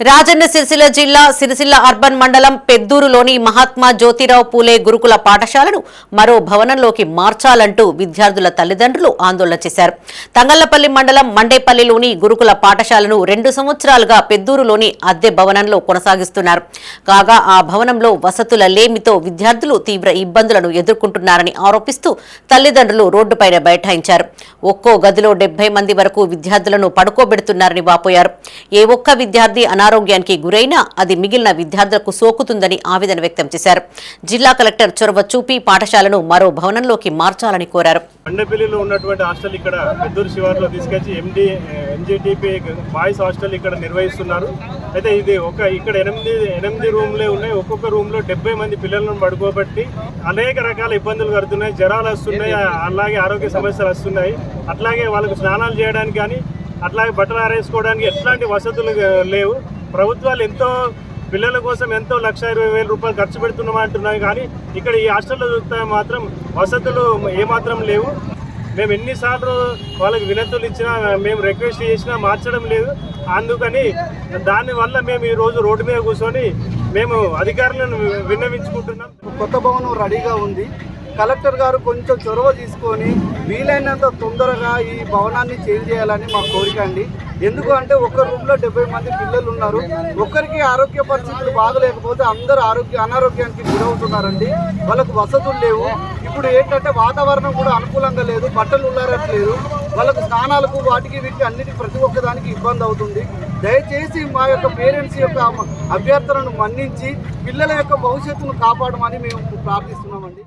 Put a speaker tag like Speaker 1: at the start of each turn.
Speaker 1: రాజన్న సిరిసిల్ల జిల్లా సిరిసిల్ల అర్బన్ మండలం పెద్దూరులోని మహాత్మా జ్యోతిరావు పూలే గురుకుల పాఠశాలను మరో భవనంలోకి మార్చాలంటూ విద్యార్థుల తల్లిదండ్రులు ఆందోళన చేశారు. తంగళ్ళపల్లి మండలం మండేపల్లిలోని గురుకుల పాఠశాలను రెండు సంవత్సరాలుగా పెద్దూరులోని అద్దె భవనంలో కొనసాగిస్తున్నారు. కాగా ఆ భవనంలో వసతుల లేమితో విద్యార్థులు తీవ్ర ఇబ్బందులను ఎదుర్కొంటున్నారని ఆరోపిస్తూ తల్లిదండ్రులు రోడ్డుపైన బైఠాయించారు. ఒక్కో గదిలో డెబ్బై మంది వరకు విద్యార్థులను పడుకోబెడుతున్నారని వాపోయారు. ఏ ఒక్క విద్యార్థి అనారోగ్యానికి గురైనా అది మిగిలిన విద్యార్థులకు సోకుతుందని ఆవేదన వ్యక్తం చేశారు. జిల్లా కలెక్టర్ చొరవ చూపి పాఠశాలను మరో భవనంలోకి మార్చాలని కోరారు.
Speaker 2: మండపల్లిలో ఉన్నటువంటి హాస్టల్ ఇక్కడ పెద్దూరు శివార్లో తీసుకొచ్చి ఎండి ఎన్జిటిపి బాయ్స్ హాస్టల్ ఇక్కడ నిర్వహిస్తున్నారు. అయితే ఇది ఒక ఇక్కడ ఎనిమిది ఎనిమిది రూమ్లే ఉన్నాయి. ఒక్కొక్క రూమ్లో డెబ్బై మంది పిల్లలను పడుకోబట్టి అనేక రకాల ఇబ్బందులు కడుతున్నాయి జ్వరాలు వస్తున్నాయి అలాగే ఆరోగ్య సమస్యలు వస్తున్నాయి. అట్లాగే వాళ్ళకు స్నానాలు చేయడానికి కానీ అట్లాగే బట్టలు ఆరేసుకోవడానికి ఎట్లాంటి వసతులు లేవు. ప్రభుత్వాలు ఎంతో పిల్లల కోసం ఎంతో లక్ష ఇరవై వేల రూపాయలు ఖర్చు పెడుతున్నామంటున్నాయి కానీ ఇక్కడ ఈ హాస్టల్లో చూస్తే మాత్రం వసతులు ఏమాత్రం లేవు. మేము ఎన్నిసార్లు వాళ్ళకి వినతులు ఇచ్చినా మేము రిక్వెస్ట్ చేసినా మార్చడం లేదు. అందుకని దానివల్ల మేము ఈరోజు రోడ్డు మీద కూర్చొని మేము అధికారులను విన్నవించుకుంటున్నాం.
Speaker 3: కొత్త భవనం రెడీగా ఉంది. కలెక్టర్ గారు కొంచెం చొరవ తీసుకొని వీలైనంత తొందరగా ఈ భవనాన్ని చేంజ్ చేయాలని మా కోరిక అండి. ఎందుకు అంటే ఒక రూమ్లో డెబ్బై మంది పిల్లలు ఉన్నారు. ఒకరికి ఆరోగ్య పరిస్థితులు బాగలేకపోతే అందరూ ఆరోగ్య అనారోగ్యానికి గురవుతున్నారండి. వాళ్ళకు వసతులు లేవు. ఇప్పుడు ఏంటంటే వాతావరణం కూడా అనుకూలంగా లేదు. బట్టలు ఉల్లారట్లేదు. వాళ్ళకు స్నానాలకు వాటికి వీటికి అన్నిటి ప్రతి ఒక్కదానికి ఇబ్బంది అవుతుంది. దయచేసి మా యొక్క పేరెంట్స్ యొక్క అభ్యర్థనను మన్నించి పిల్లల యొక్క భవిష్యత్తును కాపాడమని మేము ప్రార్థిస్తున్నామండి.